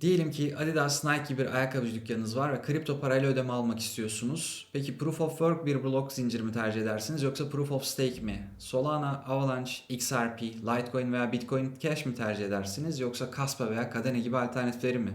Diyelim ki Adidas, Nike gibi bir ayakkabıcı dükkanınız var ve kripto parayla ödeme almak istiyorsunuz. Peki Proof of Work bir blok zinciri mi tercih edersiniz yoksa Proof of Stake mi? Solana, Avalanche, XRP, Litecoin veya Bitcoin Cash mi tercih edersiniz yoksa Kaspa veya Kadena gibi alternatifleri mi?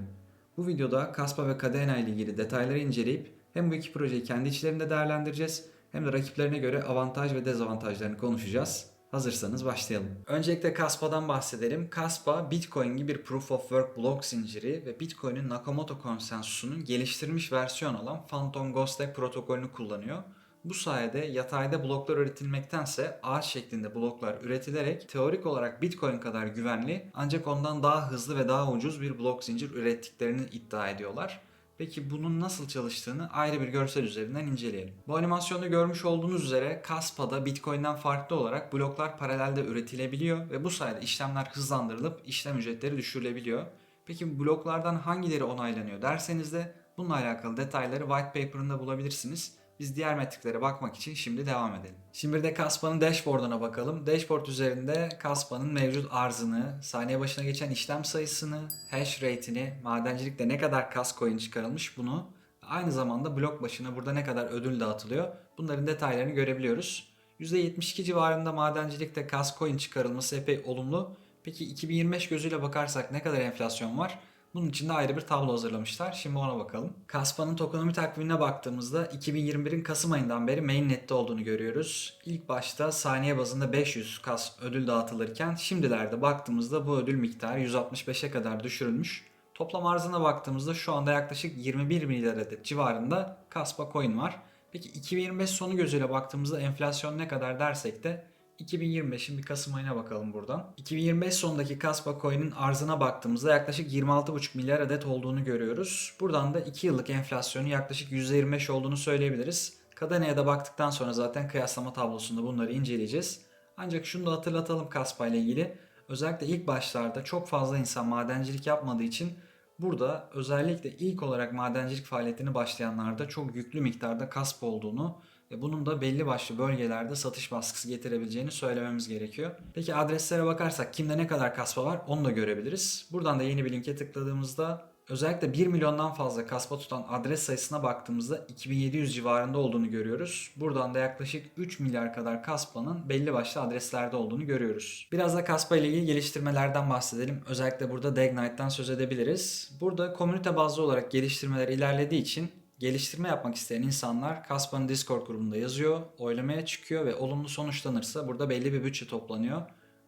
Bu videoda Kaspa ve Kadena ile ilgili detayları inceleyip hem bu iki projeyi kendi içlerinde değerlendireceğiz hem de rakiplerine göre avantaj ve dezavantajlarını konuşacağız. Hazırsanız başlayalım. Öncelikle Kaspa'dan bahsedelim. Kaspa, Bitcoin gibi bir Proof of Work blok zinciri ve Bitcoin'in Nakamoto konsensusunun geliştirilmiş versiyon olan Phantom Ghostek protokolünü kullanıyor. Bu sayede yatayda bloklar üretilmektense ağaç şeklinde bloklar üretilerek teorik olarak Bitcoin kadar güvenli ancak ondan daha hızlı ve daha ucuz bir blok zincir ürettiklerini iddia ediyorlar. Peki bunun nasıl çalıştığını ayrı bir görsel üzerinden inceleyelim. Bu animasyonda görmüş olduğunuz üzere Kaspa'da Bitcoin'den farklı olarak bloklar paralelde üretilebiliyor ve bu sayede işlemler hızlandırılıp işlem ücretleri düşürülebiliyor. Peki bloklardan hangileri onaylanıyor derseniz de bununla alakalı detayları white paper'ında bulabilirsiniz. Biz diğer metriklere bakmak için şimdi devam edelim. Şimdi bir de Kaspa'nın dashboard'una bakalım. Dashboard üzerinde Kaspa'nın mevcut arzını, saniye başına geçen işlem sayısını, hash rate'ini, madencilikte ne kadar kas coin çıkarılmış bunu, aynı zamanda blok başına burada ne kadar ödül dağıtılıyor bunların detaylarını görebiliyoruz. %72 civarında madencilikte kas coin çıkarılması epey olumlu. Peki 2025 gözüyle bakarsak ne kadar enflasyon var? Bunun için de ayrı bir tablo hazırlamışlar. Şimdi ona bakalım. Kaspa'nın tokonomi takvimine baktığımızda 2021'in Kasım ayından beri mainnet'te olduğunu görüyoruz. İlk başta saniye bazında 500 kas ödül dağıtılırken şimdilerde baktığımızda bu ödül miktarı 165'e kadar düşürülmüş. Toplam arzına baktığımızda şu anda yaklaşık 21 milyar adet civarında Kaspa coin var. Peki 2025 sonu gözüyle baktığımızda enflasyon ne kadar dersek de 2025'in bir Kasım ayına bakalım buradan. 2025 sonundaki Kaspa Coin'in arzına baktığımızda yaklaşık 26,5 milyar adet olduğunu görüyoruz. Buradan da 2 yıllık enflasyonu yaklaşık %25 olduğunu söyleyebiliriz. Kadena'ya da baktıktan sonra zaten kıyaslama tablosunda bunları inceleyeceğiz. Ancak şunu da hatırlatalım Kaspa ile ilgili. Özellikle ilk başlarda çok fazla insan madencilik yapmadığı için burada özellikle ilk olarak madencilik faaliyetini başlayanlarda çok yüklü miktarda Kaspa olduğunu bunun da belli başlı bölgelerde satış baskısı getirebileceğini söylememiz gerekiyor. Peki adreslere bakarsak kimde ne kadar kaspa var onu da görebiliriz. Buradan da yeni bir linke tıkladığımızda özellikle 1 milyondan fazla kaspa tutan adres sayısına baktığımızda 2700 civarında olduğunu görüyoruz. Buradan da yaklaşık 3 milyar kadar kaspanın belli başlı adreslerde olduğunu görüyoruz. Biraz da kaspa ile ilgili geliştirmelerden bahsedelim. Özellikle burada Dagnite'dan söz edebiliriz. Burada komünite bazlı olarak geliştirmeler ilerlediği için geliştirme yapmak isteyen insanlar Kaspa'nın Discord grubunda yazıyor, oylamaya çıkıyor ve olumlu sonuçlanırsa burada belli bir bütçe toplanıyor.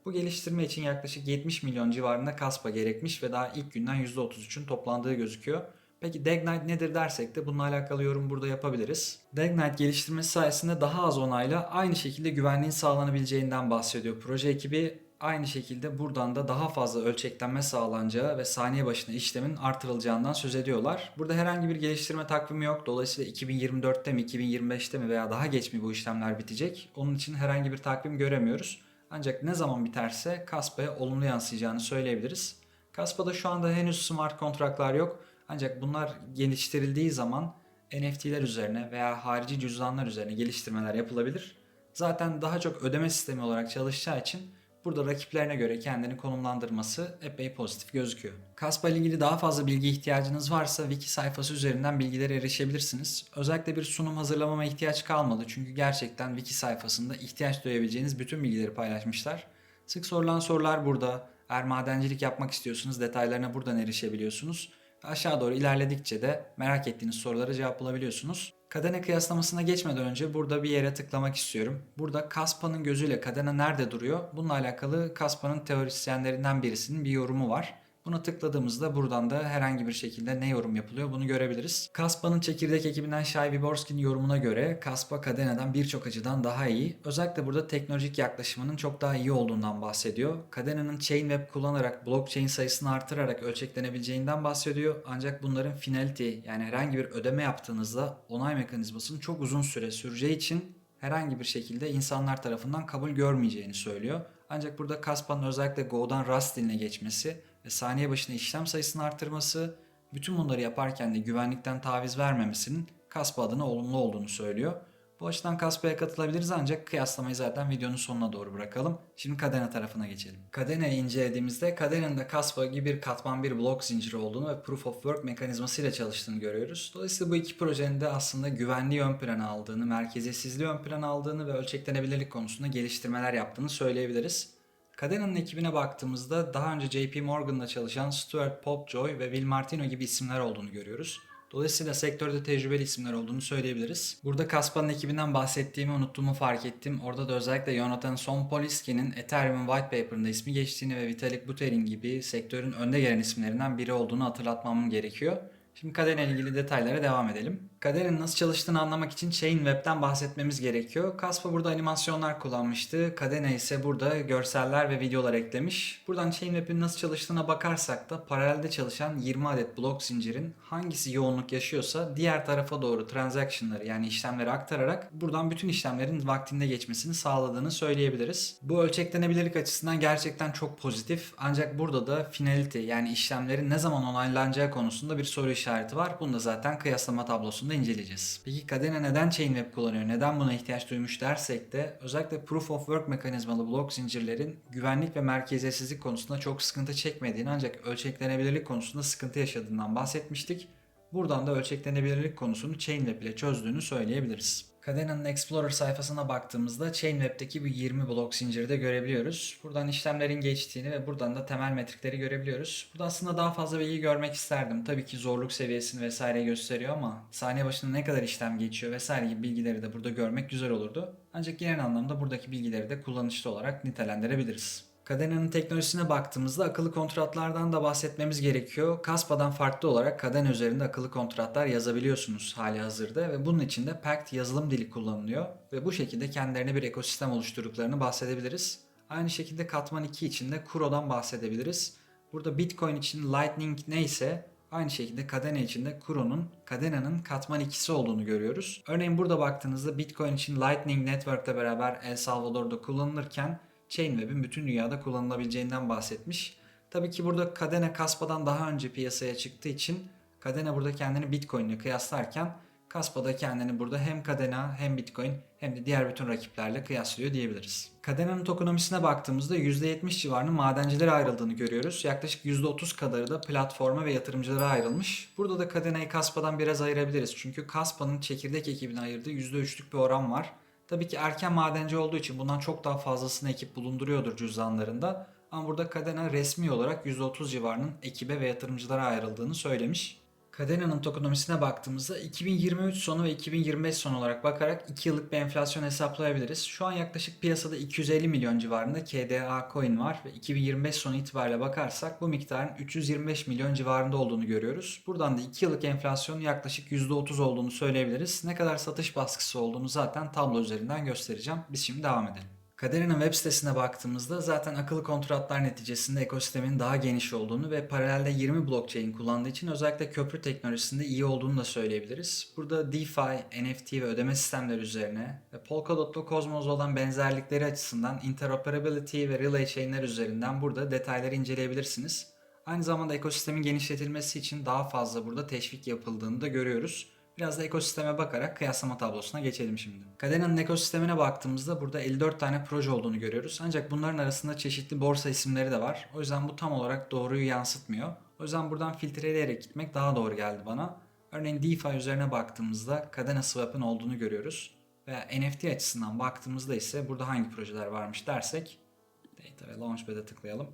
Bu geliştirme için yaklaşık 70 milyon civarında Kaspa gerekmiş ve daha ilk günden %33'ün toplandığı gözüküyor. Peki Dagnite nedir dersek de bununla alakalı yorum burada yapabiliriz. Dagnite geliştirmesi sayesinde daha az onayla aynı şekilde güvenliğin sağlanabileceğinden bahsediyor proje ekibi Aynı şekilde buradan da daha fazla ölçeklenme sağlanacağı ve saniye başına işlemin artırılacağından söz ediyorlar. Burada herhangi bir geliştirme takvimi yok. Dolayısıyla 2024'te mi, 2025'te mi veya daha geç mi bu işlemler bitecek? Onun için herhangi bir takvim göremiyoruz. Ancak ne zaman biterse Kaspa'ya olumlu yansıyacağını söyleyebiliriz. Kaspa'da şu anda henüz smart kontratlar yok. Ancak bunlar geliştirildiği zaman NFT'ler üzerine veya harici cüzdanlar üzerine geliştirmeler yapılabilir. Zaten daha çok ödeme sistemi olarak çalışacağı için burada rakiplerine göre kendini konumlandırması epey pozitif gözüküyor. Kaspa ile ilgili daha fazla bilgi ihtiyacınız varsa wiki sayfası üzerinden bilgilere erişebilirsiniz. Özellikle bir sunum hazırlamama ihtiyaç kalmadı çünkü gerçekten wiki sayfasında ihtiyaç duyabileceğiniz bütün bilgileri paylaşmışlar. Sık sorulan sorular burada. Eğer madencilik yapmak istiyorsunuz detaylarına buradan erişebiliyorsunuz. Aşağı doğru ilerledikçe de merak ettiğiniz soruları cevap bulabiliyorsunuz. Kadene kıyaslamasına geçmeden önce burada bir yere tıklamak istiyorum. Burada Kaspa'nın gözüyle kadene nerede duruyor? Bununla alakalı Kaspa'nın teorisyenlerinden birisinin bir yorumu var. Buna tıkladığımızda buradan da herhangi bir şekilde ne yorum yapılıyor bunu görebiliriz. Kaspa'nın çekirdek ekibinden Shai Wyborski'nin yorumuna göre Kaspa Kadena'dan birçok açıdan daha iyi. Özellikle burada teknolojik yaklaşımının çok daha iyi olduğundan bahsediyor. Kadena'nın Chain Web kullanarak blockchain sayısını artırarak ölçeklenebileceğinden bahsediyor. Ancak bunların finality yani herhangi bir ödeme yaptığınızda onay mekanizmasının çok uzun süre süreceği için herhangi bir şekilde insanlar tarafından kabul görmeyeceğini söylüyor. Ancak burada Kaspa'nın özellikle Go'dan Rust diline geçmesi ve saniye başına işlem sayısını artırması, bütün bunları yaparken de güvenlikten taviz vermemesinin Kaspa adına olumlu olduğunu söylüyor. Bu açıdan Kaspa'ya katılabiliriz ancak kıyaslamayı zaten videonun sonuna doğru bırakalım. Şimdi Kadena tarafına geçelim. Kadena'yı incelediğimizde Kadena'nın da Kaspa gibi bir katman bir blok zinciri olduğunu ve Proof of Work mekanizmasıyla çalıştığını görüyoruz. Dolayısıyla bu iki projenin de aslında güvenliği ön plana aldığını, merkeziyetsizliği ön plana aldığını ve ölçeklenebilirlik konusunda geliştirmeler yaptığını söyleyebiliriz. Cadena'nın ekibine baktığımızda daha önce JP Morgan'da çalışan Stuart Popjoy ve Will Martino gibi isimler olduğunu görüyoruz. Dolayısıyla sektörde tecrübeli isimler olduğunu söyleyebiliriz. Burada Kaspa'nın ekibinden bahsettiğimi unuttuğumu fark ettim. Orada da özellikle Jonathan Sompoliski'nin Ethereum White Paper'ında ismi geçtiğini ve Vitalik Buterin gibi sektörün önde gelen isimlerinden biri olduğunu hatırlatmam gerekiyor. Şimdi Kadena ile ilgili detaylara devam edelim. Kadena'nın nasıl çalıştığını anlamak için Chain Web'den bahsetmemiz gerekiyor. Kaspa burada animasyonlar kullanmıştı. Kadena ise burada görseller ve videolar eklemiş. Buradan Chain Web'in nasıl çalıştığına bakarsak da paralelde çalışan 20 adet blok zincirin hangisi yoğunluk yaşıyorsa diğer tarafa doğru transaction'ları yani işlemleri aktararak buradan bütün işlemlerin vaktinde geçmesini sağladığını söyleyebiliriz. Bu ölçeklenebilirlik açısından gerçekten çok pozitif. Ancak burada da finality yani işlemlerin ne zaman onaylanacağı konusunda bir soru işareti var. Bunu da zaten kıyaslama tablosunda inceleyeceğiz. Peki Kadena neden Chain Web kullanıyor? Neden buna ihtiyaç duymuş dersek de özellikle Proof of Work mekanizmalı blok zincirlerin güvenlik ve merkeziyetsizlik konusunda çok sıkıntı çekmediğini ancak ölçeklenebilirlik konusunda sıkıntı yaşadığından bahsetmiştik. Buradan da ölçeklenebilirlik konusunu Chain Web ile çözdüğünü söyleyebiliriz. Cadena'nın Explorer sayfasına baktığımızda Chain Web'deki bu 20 blok zinciri de görebiliyoruz. Buradan işlemlerin geçtiğini ve buradan da temel metrikleri görebiliyoruz. Burada aslında daha fazla bilgi görmek isterdim. Tabii ki zorluk seviyesini vesaire gösteriyor ama saniye başına ne kadar işlem geçiyor vesaire gibi bilgileri de burada görmek güzel olurdu. Ancak genel anlamda buradaki bilgileri de kullanışlı olarak nitelendirebiliriz. Cadena'nın teknolojisine baktığımızda akıllı kontratlardan da bahsetmemiz gerekiyor. Caspa'dan farklı olarak Cadena üzerinde akıllı kontratlar yazabiliyorsunuz hali hazırda ve bunun için de Pact yazılım dili kullanılıyor ve bu şekilde kendilerine bir ekosistem oluşturduklarını bahsedebiliriz. Aynı şekilde Katman 2 için de Kuro'dan bahsedebiliriz. Burada Bitcoin için Lightning neyse Aynı şekilde Kadena için de Kuro'nun Kadena'nın katman ikisi olduğunu görüyoruz. Örneğin burada baktığınızda Bitcoin için Lightning Network'le beraber El Salvador'da kullanılırken Chainweb'in bütün dünyada kullanılabileceğinden bahsetmiş. Tabii ki burada Kadena Kaspa'dan daha önce piyasaya çıktığı için Kadena burada kendini Bitcoin ile kıyaslarken Kaspa da kendini burada hem Kadena hem Bitcoin hem de diğer bütün rakiplerle kıyaslıyor diyebiliriz. Kadena'nın tokonomisine baktığımızda %70 civarının madencilere ayrıldığını görüyoruz. Yaklaşık %30 kadarı da platforma ve yatırımcılara ayrılmış. Burada da Kadena'yı Kaspa'dan biraz ayırabiliriz. Çünkü Kaspa'nın çekirdek ekibine ayırdığı %3'lük bir oran var. Tabii ki erken madenci olduğu için bundan çok daha fazlasını ekip bulunduruyordur cüzdanlarında. Ama burada Kadena resmi olarak %30 civarının ekibe ve yatırımcılara ayrıldığını söylemiş. Cadena'nın tokenomicsine baktığımızda 2023 sonu ve 2025 sonu olarak bakarak 2 yıllık bir enflasyon hesaplayabiliriz. Şu an yaklaşık piyasada 250 milyon civarında KDA coin var ve 2025 sonu itibariyle bakarsak bu miktarın 325 milyon civarında olduğunu görüyoruz. Buradan da 2 yıllık enflasyonun yaklaşık %30 olduğunu söyleyebiliriz. Ne kadar satış baskısı olduğunu zaten tablo üzerinden göstereceğim. Biz şimdi devam edelim. Kadera'nın web sitesine baktığımızda zaten akıllı kontratlar neticesinde ekosistemin daha geniş olduğunu ve paralelde 20 blockchain kullandığı için özellikle köprü teknolojisinde iyi olduğunu da söyleyebiliriz. Burada DeFi, NFT ve ödeme sistemleri üzerine ve Polkadot ve Cosmos olan benzerlikleri açısından interoperability ve relay chainler üzerinden burada detayları inceleyebilirsiniz. Aynı zamanda ekosistemin genişletilmesi için daha fazla burada teşvik yapıldığını da görüyoruz. Biraz da ekosisteme bakarak kıyaslama tablosuna geçelim şimdi. Cadena'nın ekosistemine baktığımızda burada 54 tane proje olduğunu görüyoruz. Ancak bunların arasında çeşitli borsa isimleri de var. O yüzden bu tam olarak doğruyu yansıtmıyor. O yüzden buradan filtreleyerek gitmek daha doğru geldi bana. Örneğin DeFi üzerine baktığımızda Cadena Swap'ın olduğunu görüyoruz. Veya NFT açısından baktığımızda ise burada hangi projeler varmış dersek Data ve Launchpad'e tıklayalım.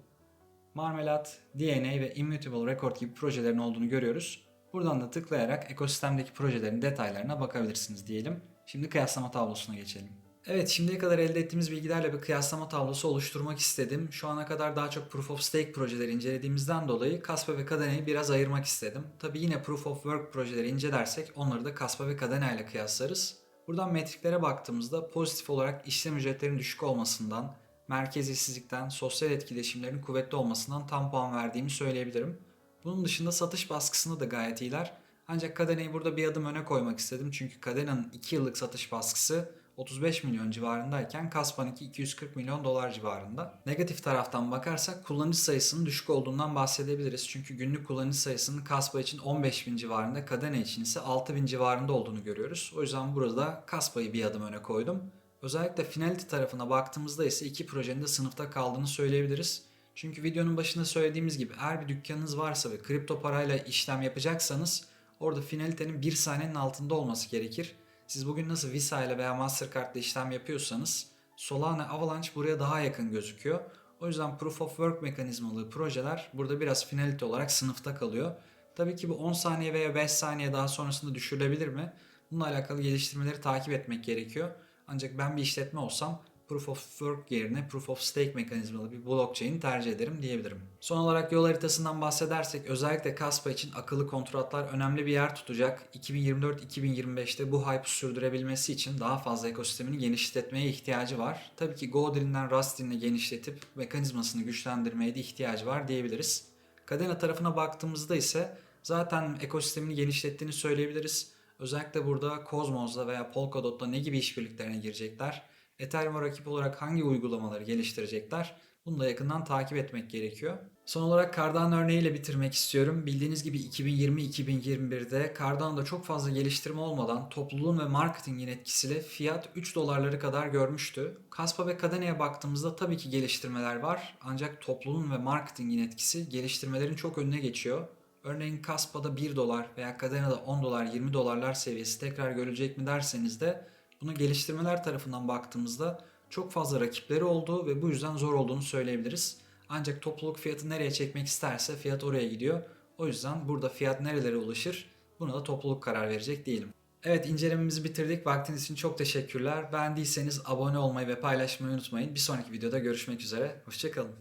Marmalade, DNA ve Immutable Record gibi projelerin olduğunu görüyoruz. Buradan da tıklayarak ekosistemdeki projelerin detaylarına bakabilirsiniz diyelim. Şimdi kıyaslama tablosuna geçelim. Evet şimdiye kadar elde ettiğimiz bilgilerle bir kıyaslama tablosu oluşturmak istedim. Şu ana kadar daha çok Proof of Stake projeleri incelediğimizden dolayı Kaspa ve Cadena'yı biraz ayırmak istedim. Tabi yine Proof of Work projeleri incelersek onları da Kaspa ve Cadena ile kıyaslarız. Buradan metriklere baktığımızda pozitif olarak işlem ücretlerinin düşük olmasından, merkeziyetsizlikten, sosyal etkileşimlerin kuvvetli olmasından tam puan verdiğimi söyleyebilirim. Bunun dışında satış baskısında da gayet iyiler. Ancak Cadena'yı burada bir adım öne koymak istedim. Çünkü Cadena'nın 2 yıllık satış baskısı 35 milyon civarındayken Kaspan'ınki 240 milyon dolar civarında. Negatif taraftan bakarsak kullanıcı sayısının düşük olduğundan bahsedebiliriz. Çünkü günlük kullanıcı sayısının Kaspa için 15 bin civarında, Kadena için ise 6 bin civarında olduğunu görüyoruz. O yüzden burada Kaspa'yı bir adım öne koydum. Özellikle Finality tarafına baktığımızda ise iki projenin de sınıfta kaldığını söyleyebiliriz. Çünkü videonun başında söylediğimiz gibi eğer bir dükkanınız varsa ve kripto parayla işlem yapacaksanız orada finalitenin bir saniyenin altında olması gerekir. Siz bugün nasıl Visa ile veya Mastercard ile işlem yapıyorsanız Solana Avalanche buraya daha yakın gözüküyor. O yüzden Proof of Work mekanizmalı projeler burada biraz finalite olarak sınıfta kalıyor. Tabii ki bu 10 saniye veya 5 saniye daha sonrasında düşürülebilir mi? Bununla alakalı geliştirmeleri takip etmek gerekiyor. Ancak ben bir işletme olsam Proof of Work yerine Proof of Stake mekanizmalı bir blockchain tercih ederim diyebilirim. Son olarak yol haritasından bahsedersek özellikle Kaspa için akıllı kontratlar önemli bir yer tutacak. 2024-2025'te bu hype sürdürebilmesi için daha fazla ekosistemini genişletmeye ihtiyacı var. Tabii ki Godrin'den Rustrin'e genişletip mekanizmasını güçlendirmeye de ihtiyacı var diyebiliriz. Kadena tarafına baktığımızda ise zaten ekosistemini genişlettiğini söyleyebiliriz. Özellikle burada Cosmos'la veya Polkadot'la ne gibi işbirliklerine girecekler? Ethereum'a rakip olarak hangi uygulamaları geliştirecekler? Bunu da yakından takip etmek gerekiyor. Son olarak Cardano örneğiyle bitirmek istiyorum. Bildiğiniz gibi 2020-2021'de Cardano'da çok fazla geliştirme olmadan topluluğun ve marketingin etkisiyle fiyat 3 dolarları kadar görmüştü. Kaspa ve Kadena'ya baktığımızda tabii ki geliştirmeler var. Ancak topluluğun ve marketingin etkisi geliştirmelerin çok önüne geçiyor. Örneğin Kaspa'da 1 dolar veya Cadena'da 10 dolar 20 dolarlar seviyesi tekrar görülecek mi derseniz de bunu geliştirmeler tarafından baktığımızda çok fazla rakipleri olduğu ve bu yüzden zor olduğunu söyleyebiliriz. Ancak topluluk fiyatı nereye çekmek isterse fiyat oraya gidiyor. O yüzden burada fiyat nerelere ulaşır buna da topluluk karar verecek değilim. Evet incelememizi bitirdik. Vaktiniz için çok teşekkürler. Beğendiyseniz abone olmayı ve paylaşmayı unutmayın. Bir sonraki videoda görüşmek üzere. Hoşçakalın.